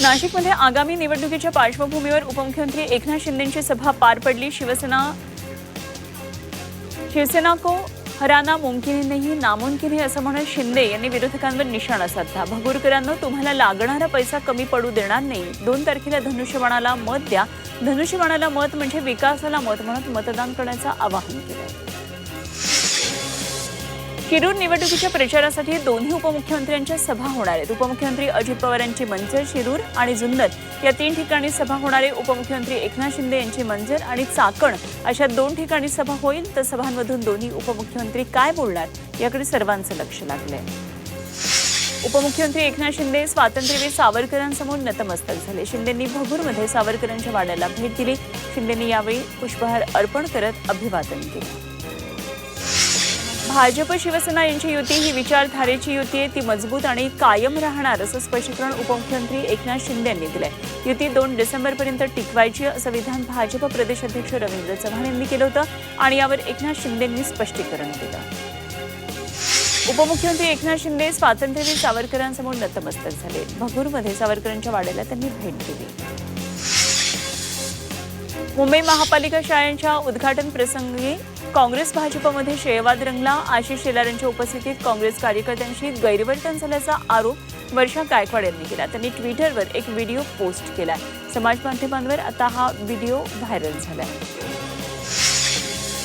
नाशिकमध्ये आगामी निवडणुकीच्या पार्श्वभूमीवर उपमुख्यमंत्री एकनाथ शिंदेंची सभा पार पडली. शिवसेना शिवसेना को हराना मुमकिन नाही नामुमकिन आहे असं म्हणत शिंदे यांनी विरोधकांवर निशाणा साधला. भगूरकरांनो तुम्हाला लागणारा पैसा कमी पडू देणार नाही. दोन तारखेला धनुष्यबाणाला मत द्या. धनुष्यबाणाला मत म्हणजे विकासाला मत म्हणत मतदान करण्याचं आवाहन केलं. शिरूर निवडणुकीच्या प्रचारासाठी दोन्ही उपमुख्यमंत्र्यांच्या सभा होणार आहेत. उपमुख्यमंत्री अजित पवार यांची मंजर शिरूर आणि जुन्नर या तीन ठिकाणी सभा होणार आहे उपमुख्यमंत्री एकनाथ शिंदे यांची मंजर आणि चाकण अशा दोन ठिकाणी सभा होईल तर सभांमधून दोन्ही उपमुख्यमंत्री काय बोलणार याकडे सर्वांचं लक्ष लागलंय. उपमुख्यमंत्री एकनाथ शिंदे स्वातंत्र्यवीर सावरकरांसमोर नतमस्तक झाले. शिंदेंनी भगूरमध्ये सावरकरांच्या वाड्याला भेट दिली. शिंदेंनी यावेळी पुष्पहार अर्पण करत अभिवादन केलं. भाजप शिवसेना यांची युती ही विचारधारेची युती आहे. ती मजबूत आणि कायम राहणार असं स्पष्टीकरण उपमुख्यमंत्री एकनाथ शिंदे यांनी दिलंय. युती दोन डिसेंबरपर्यंत टिकवायची असं विधान भाजप प्रदेशाध्यक्ष रवींद्र चव्हाण यांनी केलं होतं आणि यावर एकनाथ शिंदेंनी स्पष्टीकरण दिलं. उपमुख्यमंत्री एकनाथ शिंदे स्वातंत्र्यवीर सावरकरांसमोर नतमस्तक झाले. भगूरमध्ये सावरकरांच्या वाड्याला त्यांनी भेट दिली. मुंबई महापालिका शाळांच्या उद्घाटन प्रसंगी काँग्रेस भाजपमध्ये श्रेयवाद रंगला. आशिष शेलार यांच्या उपस्थितीत काँग्रेस कार्यकर्त्यांशी गैरवर्तन झाल्याचा आरोप वर्षा गायकवाड यांनी केला. त्यांनी ट्विटरवर एक व्हिडिओ पोस्ट केला. समाज माध्यमांवर आता हा व्हिडिओ व्हायरल झालाय.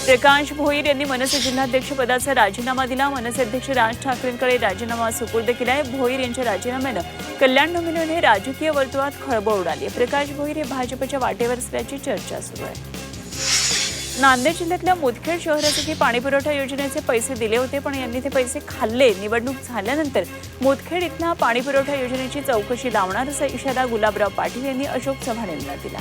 प्रकाश भोईर यांनी मनसे जिल्हाध्यक्ष पदाचा राजीनामा दिला. मनसे अध्यक्ष राज ठाकरेंकडे राजीनामा सुपूर्द केलाय. भोईर यांच्या राजीनाम्यानं कल्याण हे राजकीय वर्तुळात खळबळ उडाली प्रकाश भोईर हे भाजपच्या वाटेवर असल्याची चर्चा सुरू आहे. नांदेड जिल्ह्यातल्या मुदखेड शहरासाठी पाणीपुरवठा योजनेचे पैसे दिले होते पण यांनी ते पैसे खाल्ले. निवडणूक झाल्यानंतर मुदखेड इथल्या पाणीपुरवठा योजनेची चौकशी लावणार असा इशारा गुलाबराव पाटील यांनी अशोक चव्हाण यांना दिला.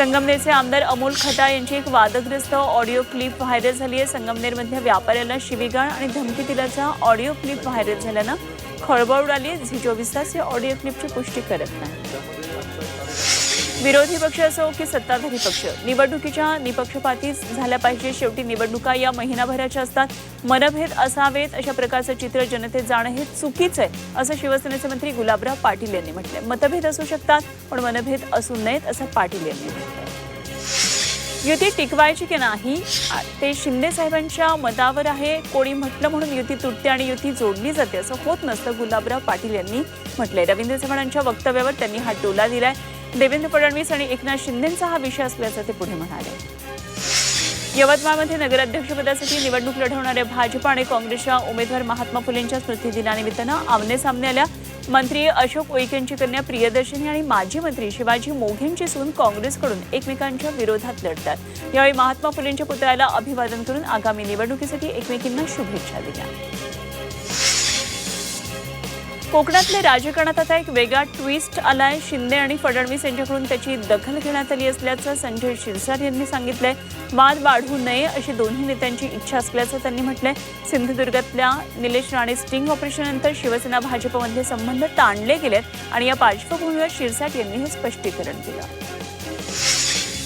संगमनेरचे आमदार अमोल खटा यांची एक वादग्रस्त ऑडिओ क्लिप व्हायरल झाली आहे. संगमनेरमधल्या व्यापाऱ्याला शिवीगाळ आणि धमकी दिल्याचा ऑडिओ क्लिप व्हायरल झाल्यानं खळबळ उडाली झी चोवीस तास या ऑडिओ क्लिपची पुष्टी करत नाही. विरोधी पक्ष असो की सत्ताधारी पक्ष निवडणुकीच्या निपक्षपाती झाल्या पाहिजे. शेवटी निवडणुका या महिनाभराच्या असतात. मनभेद असावेत अशा प्रकारचं चित्र जनतेत जाणं हे चुकीचं आहे असं शिवसेनेचे मंत्री गुलाबराव पाटील यांनी म्हटलंय. मतभेद असू शकतात पण मनभेद असू नयेत असं पाटील यांनी म्हटलंय. युती टिकवायची की नाही? ते शिंदे साहेबांच्या मतावर आहे. कोणी म्हटलं म्हणून युती तुटते आणि युती जोडली जाते असं होत नसतं गुलाबराव पाटील यांनी म्हटलंय. रवींद्र चव्हाणांच्या वक्तव्यावर त्यांनी हा टोला दिलाय. देवेंद्र फडणवीस आणि एकनाथ शिंदेचा हा विषय असल्याचं ते पुढे म्हणाले. यवतमाळमध्ये नगराध्यक्षपदासाठी निवडणूक लढवणाऱ्या भाजप आणि काँग्रेसच्या उमेदवार महात्मा फुलेंच्या स्मृतीदिनानिमित्तानं आमने सामने आल्या. मंत्री अशोक उईकेंची कन्या प्रियदर्शनी आणि माजी मंत्री शिवाजी मोघेंची सून काँग्रेसकडून एकमेकांच्या विरोधात लढतात. यावेळी महात्मा फुलेंच्या पुतळ्याला अभिवादन करून आगामी निवडणुकीसाठी एकमेकींना शुभेच्छा दिल्या. कोकणातल्या राजकारणात आता एक वेगळा ट्विस्ट आलाय. शिंदे आणि फडणवीस यांच्याकडून त्याची दखल घेण्यात आली असल्याचं संजय शिरसाट यांनी सांगितलंय. वाद वाढू नये अशी दोन्ही नेत्यांची इच्छा असल्याचं त्यांनी म्हटलंय. सिंधुदुर्गातल्या निलेश राणे स्टिंग ऑपरेशननंतर शिवसेना भाजपमधले संबंध ताणले गेलेत आणि या पार्श्वभूमीवर शिरसाट यांनी हे स्पष्टीकरण दिलं.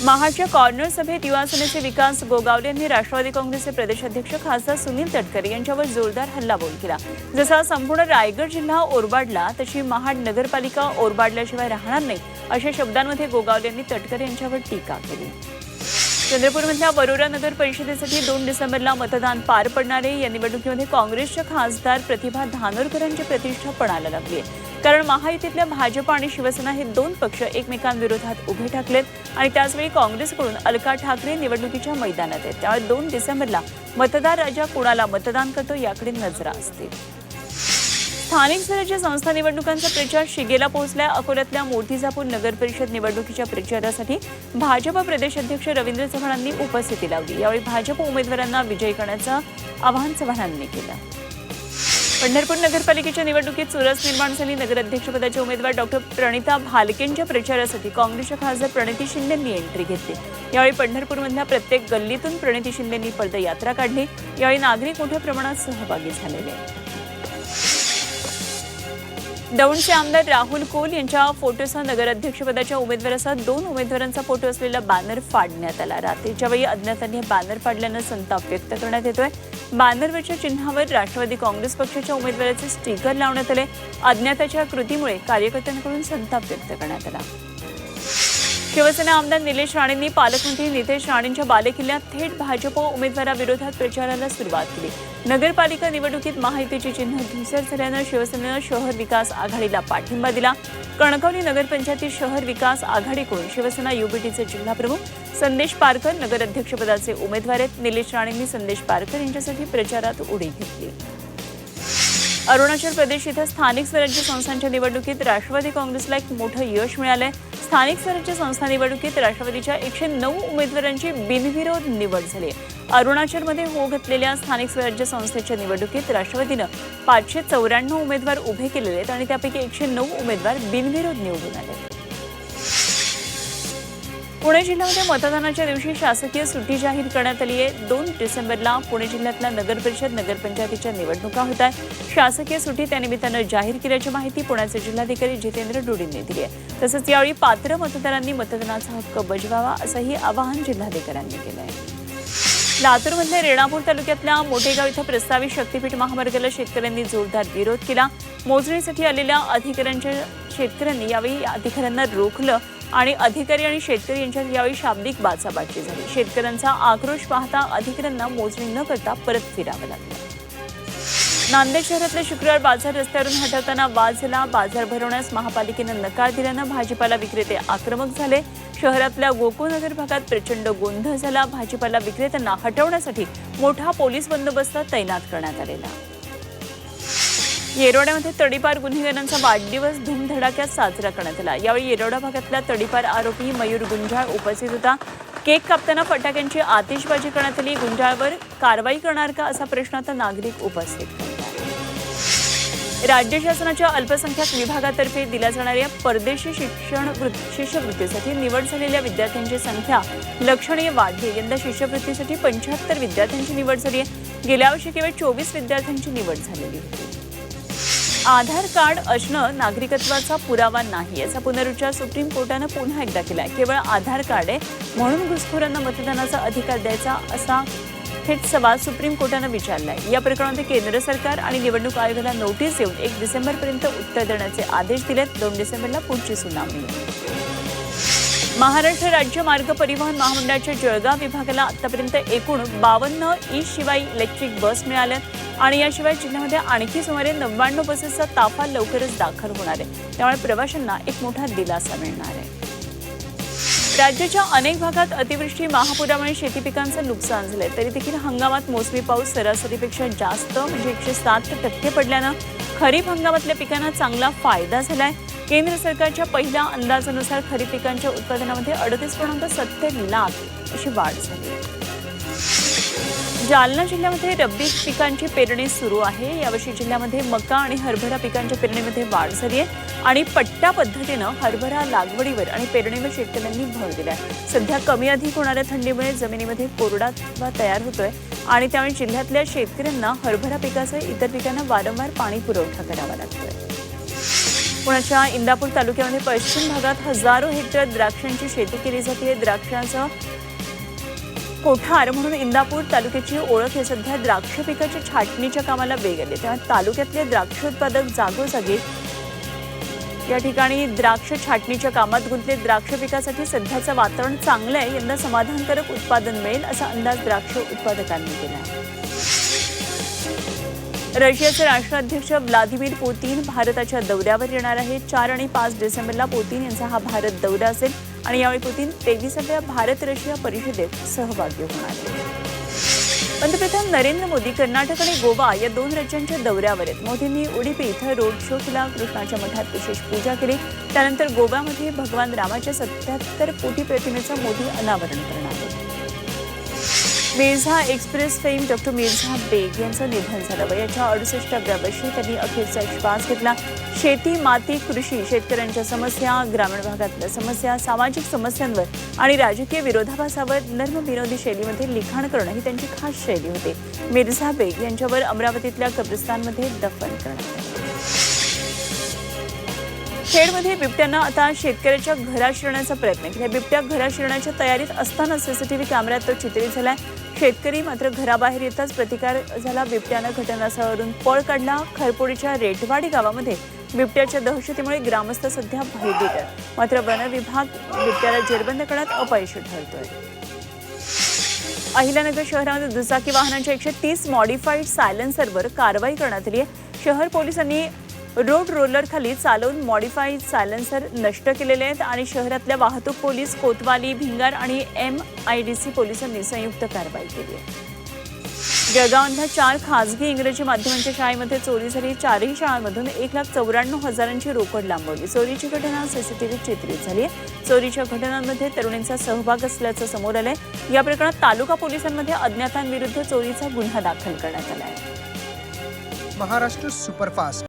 महाडच्या कॉर्नर सभेत युवा सेनेचे विकास गोगावले यांनी राष्ट्रवादी काँग्रेसचे प्रदेशाध्यक्ष खासदार सुनील तटकरे यांच्यावर जोरदार हल्लाबोल केला. जसा संपूर्ण रायगड जिल्हा ओरबाडला तशी महाड नगरपालिका ओरबाडल्याशिवाय राहणार नाही अशा शब्दांमध्ये गोगावले यांनी तटकरे यांच्यावर टीका केली. चंद्रपूरमधल्या वरोरा नगर परिषदेसाठी दोन डिसेंबरला मतदान पार पडणारे या निवडणुकीमध्ये काँग्रेसच्या खासदार प्रतिभा धानोरकरांची प्रतिष्ठा पणाला लागली आहे. कारण महायुतीतल्या भाजप आणि शिवसेना हे दोन पक्ष एकमेकांविरोधात उभे ठाकलेत आणि त्याचवेळी काँग्रेसकडून अलका ठाकरे निवडणुकीच्या मैदानात आहेत. त्यामुळे दोन डिसेंबरला मतदार राजा कुणाला मतदान करतो याकडे नजरा असतील स्थानिक स्वराज्य संस्था निवडणुकांचा प्रचार शिगेला पोहोचल्या. अकोल्यातल्या मोठीजापूर नगर परिषद निवडणुकीच्या प्रचारासाठी भाजप प्रदेशाध्यक्ष रवींद्र चव्हाणांनी उपस्थिती लावली. यावेळी भाजप उमेदवारांना विजयी करण्याचं आवाहन चव्हाणांनी केलं. पंढरपूर नगरपालिकेच्या निवडणुकीत चुरस निर्माण झाली. नगराध्यक्षपदाचे उमेदवार डॉक्टर प्रणिता भालकेंच्या प्रचारासाठी काँग्रेसच्या खासदार प्रणिती शिंदेंनी एंट्री घेतली. यावेळी पंढरपूरमधल्या प्रत्येक गल्लीतून प्रणिती शिंदेंनी पदयात्रा काढली. यावेळी नागरिक मोठ्या प्रमाणात सहभागी झालेले दौंडचे आमदार राहुल कोल यांच्या फोटोसह नगराध्यक्षपदाच्या उमेदवारासह दोन उमेदवारांचा फोटो असलेला बॅनर फाडण्यात आला. रात्रीच्या वेळी अज्ञातांनी हे बॅनर फाडल्यानं संताप व्यक्त करण्यात येतोय. बॅनरवरच्या चिन्हावर राष्ट्रवादी काँग्रेस पक्षाच्या उमेदवाराचे स्टिकर लावण्यात आले. अज्ञाताच्या कृतीमुळे कार्यकर्त्यांकडून संताप व्यक्त करण्यात आला. शिवसेना आमदार निलेश राणेंनी पालकमंत्री नितेश राणेंच्या बालेकिल्ल्यात थेट भाजप उमेदवाराविरोधात प्रचाराला सुरुवात केली. नगरपालिका निवडणुकीत महायुतीची चिन्ह धुसर झाल्यानं शिवसेनेनं शहर विकास आघाडीला पाठिंबा दिला. कणकवली नगरपंचायतीत शहर विकास आघाडीकडून शिवसेना युबीटीचे जिल्हाप्रमुख संदेश पारकर नगराध्यक्षपदाचे उमेदवार आहेत. निलेश राणेंनी संदेश पारकर यांच्यासाठी प्रचारात उडी घेतली. अरुणाचल प्रदेश इथं स्थानिक स्वराज्य संस्थांच्या निवडणुकीत राष्ट्रवादी काँग्रेसला एक मोठं यश मिळालंय. स्थानिक स्वराज्य संस्था निवडणुकीत राष्ट्रवादीच्या एकशे नऊ उमेदवारांची बिनविरोध निवड झाली. अरुणाचलमध्ये होऊ घातलेल्या स्थानिक स्वराज्य संस्थेच्या निवडणुकीत राष्ट्रवादीनं पाचशे चौऱ्याण्णव उमेदवार उभे केलेले आहेत आणि त्यापैकी एकशे नऊ उमेदवार बिनविरोध निवडून आले. पुणे जिल्ह्यामध्ये मतदानाच्या दिवशी शासकीय सुट्टी जाहीर करण्यात आली आहे. दोन डिसेंबरला पुणे जिल्ह्यातल्या नगर परिषद नगरपंचायतीच्या निवडणुका होत आहेत. शासकीय सुट्टी त्यानिमित्तानं जाहीर केल्याची माहिती पुण्याचे जिल्हाधिकारी जितेंद्र डुडींनी दिली आहे. तसंच यावेळी पात्र मतदारांनी मतदानाचा हक्क बजवावा असंही आवाहन जिल्हाधिकाऱ्यांनी केलं आहे. लातूरमधल्या रेणापूर तालुक्यातल्या मोठेगाव इथं प्रस्तावित शक्तीपीठ महामार्गाला शेतकऱ्यांनी जोरदार विरोध केला. मोजणीसाठी आलेल्या अधिकाऱ्यांच्या शेतकऱ्यांनी यावेळी अधिकाऱ्यांना रोखलं. आणि अधिकारी आणि शेतकरी यांच्यात यावेळी शाब्दिक बाचाबाची झाली. शेतकऱ्यांचा आक्रोश पाहता अधिकाऱ्यांना मोजणी न करता परत फिरावं लागलं. नांदेड शहरातले शुक्रवार बाजार रस्त्यावरून हटवताना वाद झाला. बाजार भरवण्यास महापालिकेनं नकार दिल्यानं भाजीपाला विक्रेते आक्रमक झाले. शहरातल्या गोकुळनगर भागात प्रचंड गोंधळ झाला. भाजीपाला विक्रेत्यांना हटवण्यासाठी मोठा पोलीस बंदोबस्त तैनात करण्यात आलेला. येरोड्यामध्ये तडीपार गुन्हेगारांचा वाढदिवस धूमधडाक्यात साजरा करण्यात आला. यावेळी येरोडा भागातला तडीपार आरोपी मयूर गुंजाळ उपस्थित होता. केक कापताना फटाक्यांची आतिषबाजी करण्यात आली. गुंजाळवर कारवाई करणार का असा प्रश्न आता नागरिक उपस्थित राज्य शासनाच्या अल्पसंख्याक विभागातर्फे दिल्या जाणाऱ्या परदेशी शिक्षण शिष्यवृत्तीसाठी निवड झालेल्या विद्यार्थ्यांची संख्या लक्षणीय वाढली. आहे. यंदा शिष्यवृत्तीसाठी पंच्याहत्तर विद्यार्थ्यांची निवड झाली आहे. गेल्या वर्षी केवळ चोवीस विद्यार्थ्यांची निवड झालेली होती. आधार कार्ड असणं नागरिकत्वाचा पुरावा नाही याचा पुनरुच्चार सुप्रीम कोर्टानं पुन्हा एकदा केलाय. केवळ आधार कार्ड आहे म्हणून घुसखोरांना मतदानाचा अधिकार द्यायचा असा थेट सवाल सुप्रीम कोर्टानं विचारलाय. या प्रकरणामध्ये केंद्र सरकार आणि निवडणूक आयोगाला नोटीस देऊन एक डिसेंबरपर्यंत उत्तर देण्याचे आदेश दिलेत. दोन डिसेंबरला पुढची सुनावणी. आहे. महाराष्ट्र राज्य मार्ग परिवहन महामंडळाच्या जळगाव विभागाला आतापर्यंत एकूण बावन्न ई शिवाय इलेक्ट्रिक बस मिळाल्या आणि याशिवाय जिल्ह्यामध्ये आणखी सुमारे नव्याण्णव बसेसचा ताफा लवकरच दाखल होणार आहे. त्यामुळे प्रवाशांना एक मोठा दिलासा मिळणार आहे. राज्याच्या अनेक भागात अतिवृष्टी महापुरामुळे शेती पिकांचं नुकसान झालंय. तरी देखील हंगामात मोसमी पाऊस सरासरीपेक्षा जास्त म्हणजे एकशे सात टक्के पडल्यानं खरीप हंगामातल्या पिकांना चांगला फायदा झालाय. केंद्र सरकारच्या पहिल्या अंदाजानुसार खरीप पिकांच्या उत्पादनामध्ये अडतीस पूर्णांक सत्तर लाख अशी वाढ झाली. आहे जालना जिल्ह्यामध्ये रब्बी पिकांची पेरणी सुरू आहे. यावर्षी जिल्ह्यामध्ये मका आणि हरभरा पिकांच्या पेरणीमध्ये वाढ झाली आहे आणि पट्टा पद्धतीनं हरभरा लागवडीवर आणि पेरणीवर शेतकऱ्यांनी भर दिलाय सध्या कमी अधिक होणाऱ्या थंडीमुळे जमिनीमध्ये कोरडा तयार होतोय आणि त्यामुळे जिल्ह्यातल्या शेतकऱ्यांना हरभरा पिकासह इतर पिकांना वारंवार पाणी पुरवठा करावा लागतोय. पुण्याच्या इंदापूर तालुक्यामध्ये पश्चिम भागात हजारो हेक्टर द्राक्षांची शेती केली जाते. द्राक्षांचं कोठार म्हणून इंदापूर तालुक्याची ओळख हे सध्या द्राक्ष पिकाच्या छाटणीच्या कामाला वेग आले तेव्हा तालुक्यातले द्राक्ष उत्पादक जागोजागी या ठिकाणी द्राक्ष छाटणीच्या कामात गुंतले. द्राक्ष पिकासाठी सध्याचं वातावरण चांगलं आहे. यंदा समाधानकारक उत्पादन मिळेल असा अंदाज द्राक्ष उत्पादकांनी केला आहे. रशियाचे राष्ट्राध्यक्ष व्लादिमीर पुतीन भारताच्या दौऱ्यावर येणार आहेत. चार आणि पाच डिसेंबरला पुतीन यांचा हा भारत दौरा असेल आणि यावेळी पुतीन तेविसाव्या भारत रशिया परिषदेत सहभागी होणार आहेत. पंतप्रधान नरेंद्र मोदी कर्नाटक आणि गोवा या दोन राज्यांच्या दौऱ्यावर आहेत. मोदींनी उडीपी इथं रोड शो केला. कृष्णाच्या मठात विशेष पूजा केली. त्यानंतर गोव्यामध्ये भगवान रामाच्या सत्याहत्तर कोटी प्रतिमेचं मोदी अनावरण करणार आहेत. Mirza express fame doctor Mirza Baig यांचं निधन झालं. वयाच्या अडुसष्टाव्या वर्षी त्यांनी अखेरचा श्वास घेतला. शेती माती कृषी शेतकऱ्यांच्या समस्या ग्रामीण भागातल्या समस्या सामाजिक समस्यांवर आणि राजकीय विरोधाभासावर नर्म विनोदी शैलीमध्ये लिखाण करणं ही त्यांची खास शैली होती. मिर्झा बेग यांच्यावर अमरावतीतल्या कब्रिस्तानमध्ये दफन करण्यात आलं. खेडमध्ये बिबट्यानं आता शेतकऱ्याच्या घरात शिरण्याचा प्रयत्न केला. बिबट्या घरात शिरण्याच्या तयारीत असताना सीसीटीव्ही कॅमेऱ्यात तो चित्रित झालाय. शेतकरी मात्र घराबाहेर येताच प्रतिकार झाला. बिबट्यानं घटनास्थळावरून पळ काढला. खरपोडीच्या रेटवाडी गावामध्ये बिबट्याच्या दहशतीमुळे ग्रामस्थ सध्या भयभीत आहेत. मात्र वन विभाग बिबट्याला जेरबंद करण्यात अपयशी ठरतोय. अहिल्यानगर शहरामध्ये दुचाकी वाहनांच्या एकशे तीस मॉडिफाईड सायलेन्सरवर कारवाई करण्यात आली आहे. शहर पोलिसांनी रोड रोलर खाली चालवून मॉडिफाईड सायलेन्सर नष्ट केलेले आहेत आणि शहरातल्या वाहतूक पोलीस कोतवाली भिंगार आणि एम आय डी सी पोलिसांनी संयुक्त कारवाई केली आहे. जळगावांच्या चार खासगी इंग्रजी माध्यमांच्या शाळेमध्ये चोरी झाली. चारही शाळांमधून एक लाख चौऱ्याण्णव हजारांची रोकड लांबवली. चोरीची घटना सीसीटीव्ही चित्रित झाली आहे. चोरीच्या घटनांमध्ये तरुणींचा सहभाग असल्याचं समोर आलंय. या प्रकरणात तालुका पोलिसांमध्ये अज्ञातांविरुद्ध चोरीचा गुन्हा दाखल करण्यात आला आहे. महाराष्ट्र सुपरफास्ट.